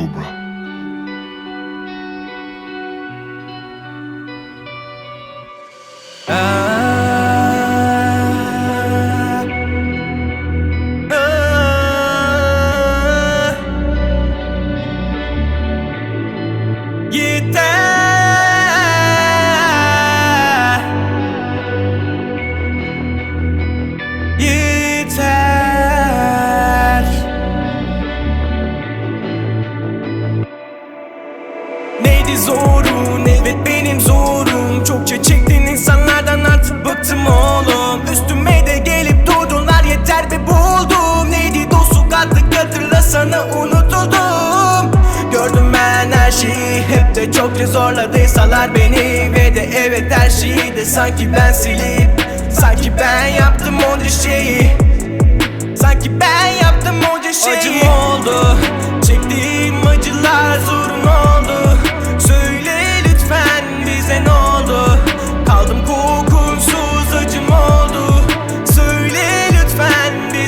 Cobra. Yeter Neydi zorun evet benim zorum. Çokça çektin insanlardan artık bıktım oğlum. Üstüme de gelip durdular yeter ve buldum. Neydi dostluk artık hatırlasana unutuldum. Gördüm ben her şeyi hep de çokça zorladıysalar beni. Ve de evet her şeyi de sanki ben silip Sanki ben yaptım onca şeyi. Sanki ben yaptım onca şeyi. Acım oldu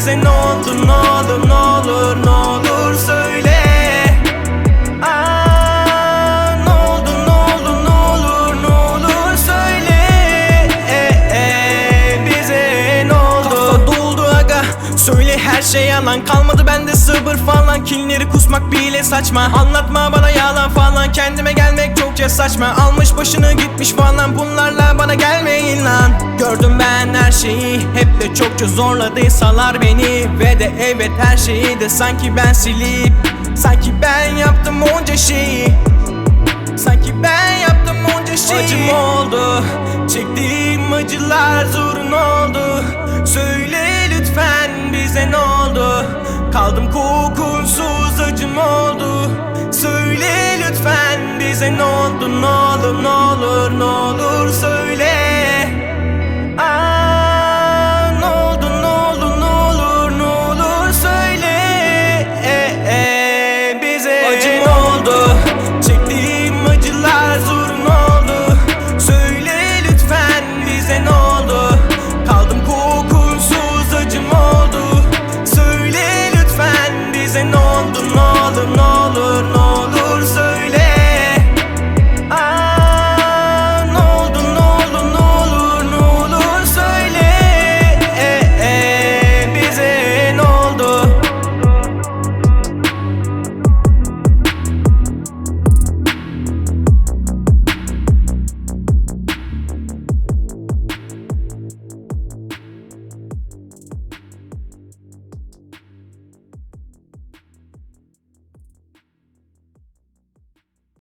bize ne oldu ne olur ne olur ne olur söyle. Aa, ne oldu ne olur ne olur ne olur söyle. E, e, bize ne oldu doldu aga. Söyle her şey yalan. Kalmadı bende sıfır Kinleri kusmak bile saçma. Anlatma bana yalan falan kendime gelmek çokça saçma. Almış başını gitmiş falan bunlarla bana gelmeyin lan. Gördüm ben her şeyi hep de çokça zorladıysalar beni. Ve de evet her şeyi de sanki ben silip Sanki ben yaptım onca şeyi. Sanki ben yaptım onca şeyi. Acım oldu Çektiğim acılar zorun oldu. Söyle lütfen bize ne oldu? Kaldım kokunsuz oldu. Söyle lütfen bize ne oldu ne olur ne olur ne olur söyle